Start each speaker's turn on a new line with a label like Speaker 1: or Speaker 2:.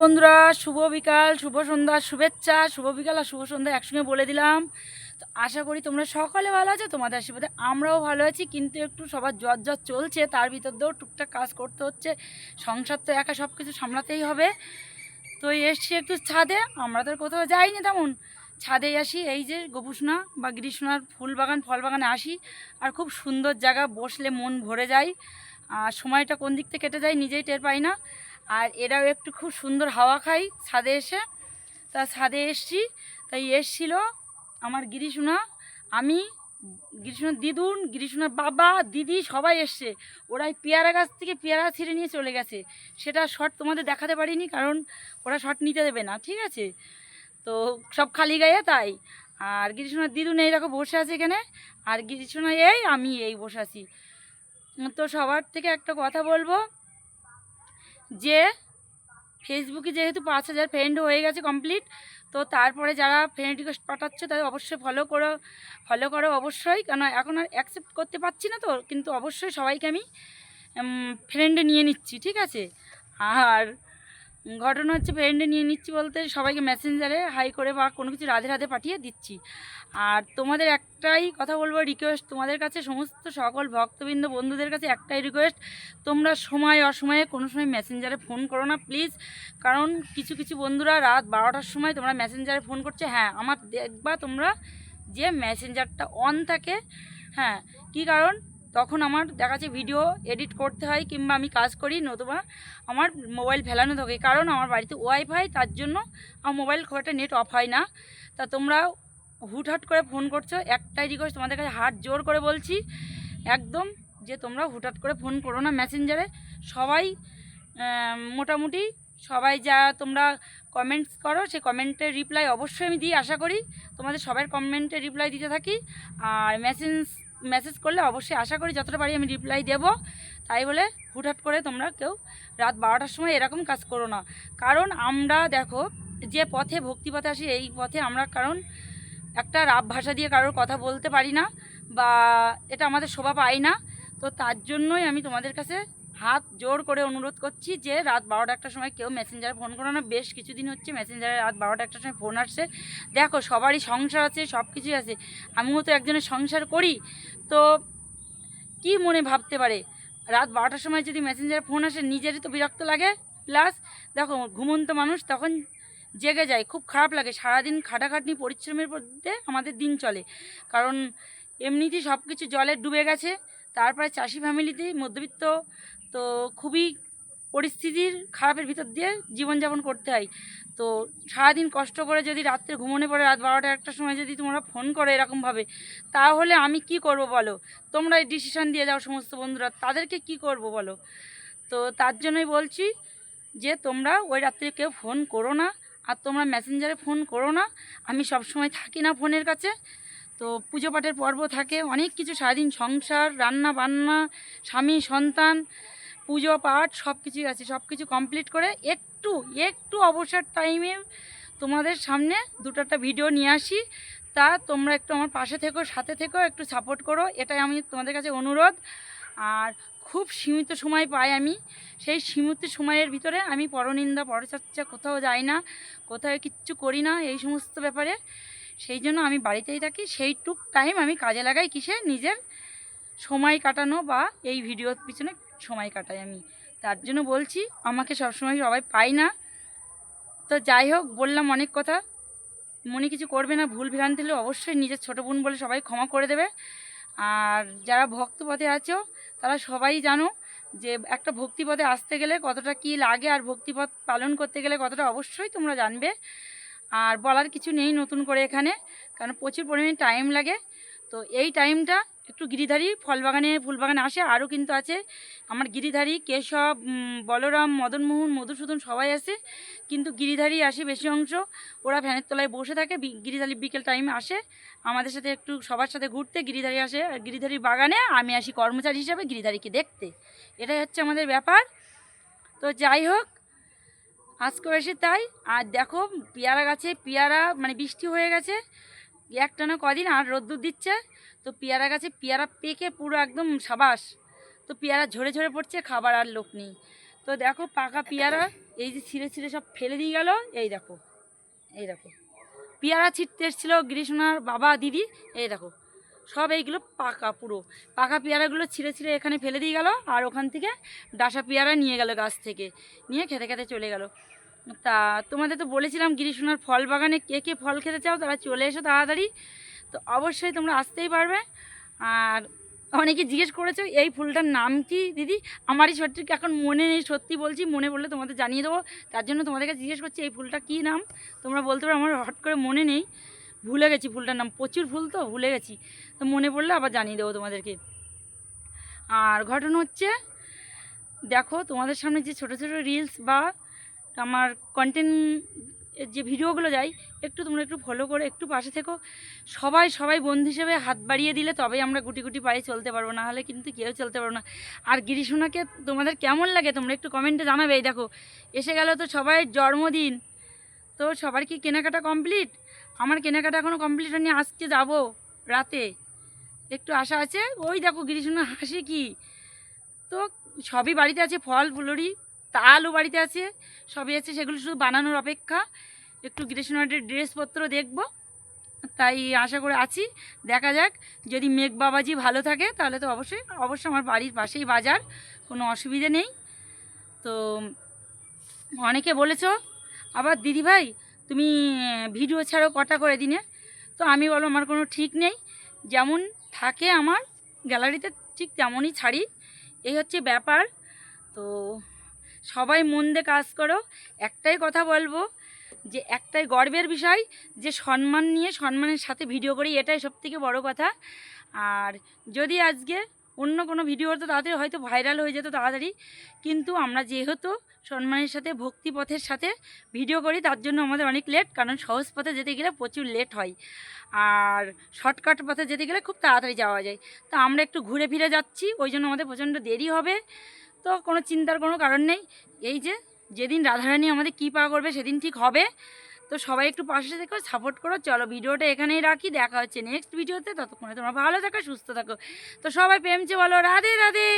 Speaker 1: বন্ধুরা, শুভ বিকাল, শুভ সন্ধ্যা, শুভেচ্ছা, শুভ বিকাল আর শুভ সন্ধ্যা একসঙ্গে বলে দিলাম। তো আশা করি তোমরা সকলে ভালো আছো, তোমাদের আশীর্বাদে আমরাও ভালো আছি, কিন্তু একটু সবার জ্বর জ্বর চলছে, তার ভিতর দিয়েও টুকটাক কাজ করতে হচ্ছে, সংসার তো একা সব কিছু সামলাতেই হবে। তো এসছি একটু ছাদে, আমরা তো কোথাও যাইনি তেমন। ছাদে আসি, এই যে গোপুসোনা বা গ্রীষ্মার ফুল বাগান, ফল বাগানে আসি, আর খুব সুন্দর জায়গা, বসলে মন ভরে যায়, আর সময়টা কোন দিক থেকে কেটে যায় নিজেই টের পাই না। আর এরাও একটু খুব সুন্দর হাওয়া খাই ছাদে এসে। তা ছাদে এসছি, তাই এসছিল আমার গিরিশোনা, আমি গিরিশোনার দিদুন গিরিশোনার বাবা, দিদি সবাই এসছে। ওরাই পেয়ারা গাছ থেকে পেয়ারা ছিঁড়ে নিয়ে চলে গেছে। সেটা শট তোমাদের দেখাতে পারিনি কারণ ওরা শট নিতে দেবে না, ঠিক আছে? তো সব খালি গায়ে তাই। আর গিরিশোনার দিদুন এই দেখো বসে আছে এখানে, আর গিরিশোনা এই, আমি এই বসে আছি। তো সবার থেকে একটা কথা বলব যে ফেসবুকে যেহেতু পাঁচ হাজার ফ্রেন্ড হয়ে গেছে কমপ্লিট তো তারপরে যারা ফ্রেন্ড রিকোয়েস্ট পাঠাচ্ছে তাদের অবশ্যই ফলো করো ফলো করো অবশ্যই। কেন, এখন আর অ্যাকসেপ্ট করতে পারছি না তো, কিন্তু অবশ্যই সবাইকে আমি ফ্রেন্ডে নিয়ে নিচ্ছি, ঠিক আছে? আর ঘটনা হচ্ছে ফ্রেন্ডে নিয়ে নিচ্ছি বলতে সবাইকে মেসেঞ্জারে হাই করে বা কোনো কিছু রাধে রাধে পাঠিয়ে দিচ্ছি। আর তোমাদের একটাই কথা বলব রিকোয়েস্ট তোমাদের কাছে, সমস্ত সকল ভক্তবৃন্দ, বন্ধুদের কাছে একটাই রিকোয়েস্ট তোমরা সময় অসময়ে কোনো সময় মেসেঞ্জারে ফোন করো না প্লিজ কারণ কিছু কিছু বন্ধুরা রাত বারোটার সময় তোমরা মেসেঞ্জারে ফোন করছে হ্যাঁ আমার দেখবা তোমরা যে মেসেঞ্জারটা অন থাকে হ্যাঁ কি কারণ? তখন আমার দেখা যাচ্ছে ভিডিও এডিট করতে হয় কিংবা আমি কাজ করি, নতুবা আমার মোবাইল ফেলানো থাকে। কারণ আমার বাড়িতে ওয়াইফাই তার জন্য আমার মোবাইল খুব একটা নেট অফ হয় না। তা তোমরা হুটহাট করে ফোন করছ, একটাই রিকোয়েস্ট তোমাদের কাছে হাত জোর করে বলছি, একদম যে তোমরা হুটহাট করে ফোন করো না মেসেঞ্জারে সবাই মোটামুটি সবাই যা তোমরা কমেন্টস করো, সেই কমেন্টের রিপ্লাই অবশ্যই আমি দিই, আশা করি তোমাদের সবার কমেন্টের রিপ্লাই দিতে থাকি। আর মেসেজ মেসেজ করলে অবশ্যই আশা করি যতটা পারি আমি রিপ্লাই দেব। তাই বলে হুটহাট করে তোমরা কেউ রাত বারোটার সময় এরকম কাজ করো না। কারণ আমরা দেখো, যে পথে ভক্তিপথে আসি, এই পথে আমরা কারণ একটা রাব ভাষা দিয়ে কারোর কথা বলতে পারি না বা এটা আমাদের শোভা পাই না। তো তার জন্যই আমি তোমাদের কাছে হাত জোর করে অনুরোধ করছি যে রাত বারোটা একটার সময় কেউ মেসেঞ্জারে ফোন করো না। বেশ কিছুদিন হচ্ছে মেসেঞ্জারে রাত বারোটা একটার সময় ফোন আসছে। দেখো, সবারই সংসার আছে সব কিছুই আছে। আমিও তো একজনের সংসার করি। তো কি মনে ভাবতে পারে? রাত বারোটার সময় যদি মেসেঞ্জারে ফোন আসে, নিজেরই তো বিরক্ত লাগে। প্লাস দেখো, ঘুমন্ত মানুষ তখন জেগে যায়। খুব খারাপ লাগে। সারাদিন খাটাখাটনি, পরিশ্রমের মধ্যে আমাদের দিন চলে। কারণ, এমনিতেই সব কিছু জলে ডুবে গেছে। তারপরে চাষি ফ্যামিলিতে মধ্যবিত্ত তো খুবই পরিস্থিতির খারাপের ভিতর দিয়ে জীবনযাপন করতে হয়। তো সারাদিন কষ্ট করে যদি রাত্রে ঘুমোনে পড়ে রাত বারোটা একটার সময় যদি তোমরা ফোন করো এরকমভাবে, তাহলে আমি কি করব বলো? তোমরা ডিসিশন দিয়ে যাও সমস্ত বন্ধুরা, তাদেরকে কি করব বলো? তো তার জন্যই বলছি যে তোমরা ওই রাত্রে কেউ ফোন করো না, আর তোমরা মেসেঞ্জারে ফোন করো না। আমি সব সময় থাকি না ফোনের কাছে। তো পুজো পাঠের পর্ব থাকে, অনেক কিছু সারাদিন সংসার রান্না বান্না স্বামী, সন্তান পুজো, পাঠ সব কিছুই আছে। সব কিছু কমপ্লিট করে একটু একটু অবসর টাইমে তোমাদের সামনে দুটো একটা ভিডিও নিয়ে আসি। তা তোমরা একটু আমার পাশে থেকো, সাথে থেকো, একটু সাপোর্ট করো। এটাই আমি তোমাদের কাছে অনুরোধ। আর খুব সীমিত সময় পাই আমি। সেই সীমিত সময়ের ভিতরে আমি পরনিন্দা, পরচর্চা কোথাও যাই না, কোথাও কিচ্ছু করি না এই সমস্ত ব্যাপারে। সেই জন্য আমি বাড়িতেই থাকি। সেইটুক টাইম আমি কাজে লাগাই কিসে? নিজের সময় কাটানো বা এই ভিডিওর পিছনে সময় কাটাই আমি। তার জন্য বলছি, আমাকে সবসময় সবাই পাই না। তো যাই হোক, বললাম অনেক কথা। মনে কিছু করবে না, ভুল ভ্রান্তি হলে অবশ্যই নিজের ছোটো বোন বলে সবাই ক্ষমা করে দেবে। আর যারা ভক্তপথে আছো, তারা সবাই জানো যে একটা ভক্তিপথে আসতে গেলে কতটা কি লাগে আর ভক্তিপথ পালন করতে গেলে কতটা অবশ্যই তোমরা জানবে। আর বলার কিছু নেই নতুন করে এখানে, কারণ প্রচুর পরিমাণে টাইম লাগে। তো এই টাইমটা একটু গিরিধারী ফল বাগানে ফুল বাগানে আসে। আরও কিন্তু আছে আমার গিরিধারী, কেশব বলরাম, মদনমোহন, মধুসূদন সবাই আসে। কিন্তু গিরিধারী আসে বেশি অংশ। ওরা ফ্যানের তলায় বসে থাকে। গিরিধারী বিকেল টাইমে আসে। আমাদের সাথে একটু সবার সাথে ঘুরতে গিরিধারী আসে। গিরিধারীর বাগানে আমি আসি কর্মচারী হিসাবে গিরিধারীকে দেখতে। এটাই হচ্ছে আমাদের ব্যাপার। তো যাই হোক, আজকেও এসে তাই। আর দেখো, পেয়ারা গাছে, পেয়ারা মানে বৃষ্টি হয়ে গেছে। একটানা কদিন আর রোদ্দুর দিচ্ছে। তো পেয়ারা গাছে পেয়ারা পেকে পুরো একদম সাবাস। তো পেয়ারা ঝরে ঝরে পড়ছে, খাবার আর লোক নেই। তো দেখো পাকা পেয়ারা, এই যে ছিঁড়ে ছিঁড়ে সব ফেলে দিয়ে গেল, এই দেখো এই দেখো। পেয়ারা ছিটতে এসেছিল গ্রীষ্মার বাবা, দিদি, এই দেখো। সব এইগুলো পাকা পুরো। পাকা পেয়ারাগুলো ছিঁড়ে ছিঁড়ে এখানে ফেলে দিয়ে গেল, আর ওখান থেকে ডাসা পেয়ারা নিয়ে গেল গাছ থেকে। নিয়ে খেতে খেতে চলে গেল। তা তোমাদের তো বলেছিলাম গিরিশোনার ফল বাগানে কে কে ফল খেতে চাও, তারা চলে এসো তাড়াতাড়ি। তো অবশ্যই তোমরা আসতেই পারবে। আর অনেকে জিজ্ঞেস করেছ, এই ফুলটার নাম কি দিদি? আমারই সঠিক এখন মনে নেই, সত্যি বলছি, মনে পড়লে তোমাদের জানিয়ে দেবো। তার জন্য তোমাদেরকে জিজ্ঞেস করছি, এই ফুলটা কী নাম? তোমরা বলতে পারো, আমার হট করে মনে নেই। ভুলে গেছি ফুলটার নাম, প্রচুর ফুল তো, ভুলে গেছি। তো মনে পড়লে আবার জানিয়ে দেবো তোমাদেরকে। আর ঘটনা হচ্ছে, দেখো তোমাদের সামনে যে ছোট ছোট রিলস বা আমার কন্টেন্ট যে ভিডিওগুলো যায় একটু তোমরা একটু ফলো করে একটু পাশে থেকো। সবাই সবাই বন্ধু হিসেবে হাত বাড়িয়ে দিলে তবেই আমরা গুটি গুটি পায়ে চলতে পারব, না হলে কিন্তু কেউ চলতে পারব না। আর গিরিশোনাকে তোমাদের কেমন লাগে তোমরা একটু কমেন্টে জানাবে, এই দেখো, এসে গেল তো সবাই জন্মদিন। তো সবার কি কেনাকাটা কমপ্লিট আমার কেনাকাটা এখনও কমপ্লিট হয়নি, আজকে যাব রাতে। একটু আশা আছে, ওই দেখো গিরিশোনা হাসি কি? তো সবই বাড়িতে আছে, ফল, ফুলরি তালও বাড়িতে আছে, সবই আছে, সেগুলো শুধু বানানোর অপেক্ষা। একটু গ্রীষ্মনাটের ড্রেসপত্র দেখব, তাই আশা করে আছি, দেখা যাক, যদি মেঘ বাবাজি ভালো থাকে, তাহলে তো অবশ্যই অবশ্যই আমার বাড়ির পাশেই বাজার, কোনো অসুবিধে নেই। তো অনেকে বলেছ, আবার দিদি ভাই, তুমি ভিডিও ছাড়ো কটা করে দিনে? তো আমি বলো, আমার কোনো ঠিক নেই, যেমন থাকে আমার, গ্যালারিতে ঠিক তেমনই ছাড়ি। এই হচ্ছে ব্যাপার, তো সবাই মন দিয়ে কাজ করো। একটাই কথা বলব যে একটাই গর্বের বিষয় যে সম্মান নিয়ে সম্মানের সাথে ভিডিও করি, এটাই সবথেকে বড় কথা। আর যদি আজকে অন্য কোনো ভিডিও হতো তাড়াতাড়ি হয়তো ভাইরাল হয়ে যেত তাড়াতাড়ি। কিন্তু আমরা যেহেতু সম্মানের সাথে ভক্তি পথের সাথে ভিডিও করি, তার জন্য আমাদের অনেক লেট কারণ সহজ পথে যেতে গেলে প্রচুর লেট হয়। আর শর্টকাট পথে যেতে গেলে খুব তাড়াতাড়ি যাওয়া যায়। তো আমরা একটু ঘুরে ফিরে যাচ্ছি, ওই জন্য আমাদের প্রচণ্ড দেরি হবে। তো কোনো চিন্তার কোনো কারণ নেই। এই যে, যেদিন রাধারানী আমাদের কী পা করবে সেদিন ঠিক হবে। তো সবাই একটু পাশে থেকো সাপোর্ট করো। চলো ভিডিওটা এখানেই রাখি। দেখা হচ্ছে নেক্সট ভিডিওতে ততক্ষণে তোমরা ভালো থাকো, সুস্থ থাকো। তো সবাই প্রেমছে বলো, রাধে রাধে!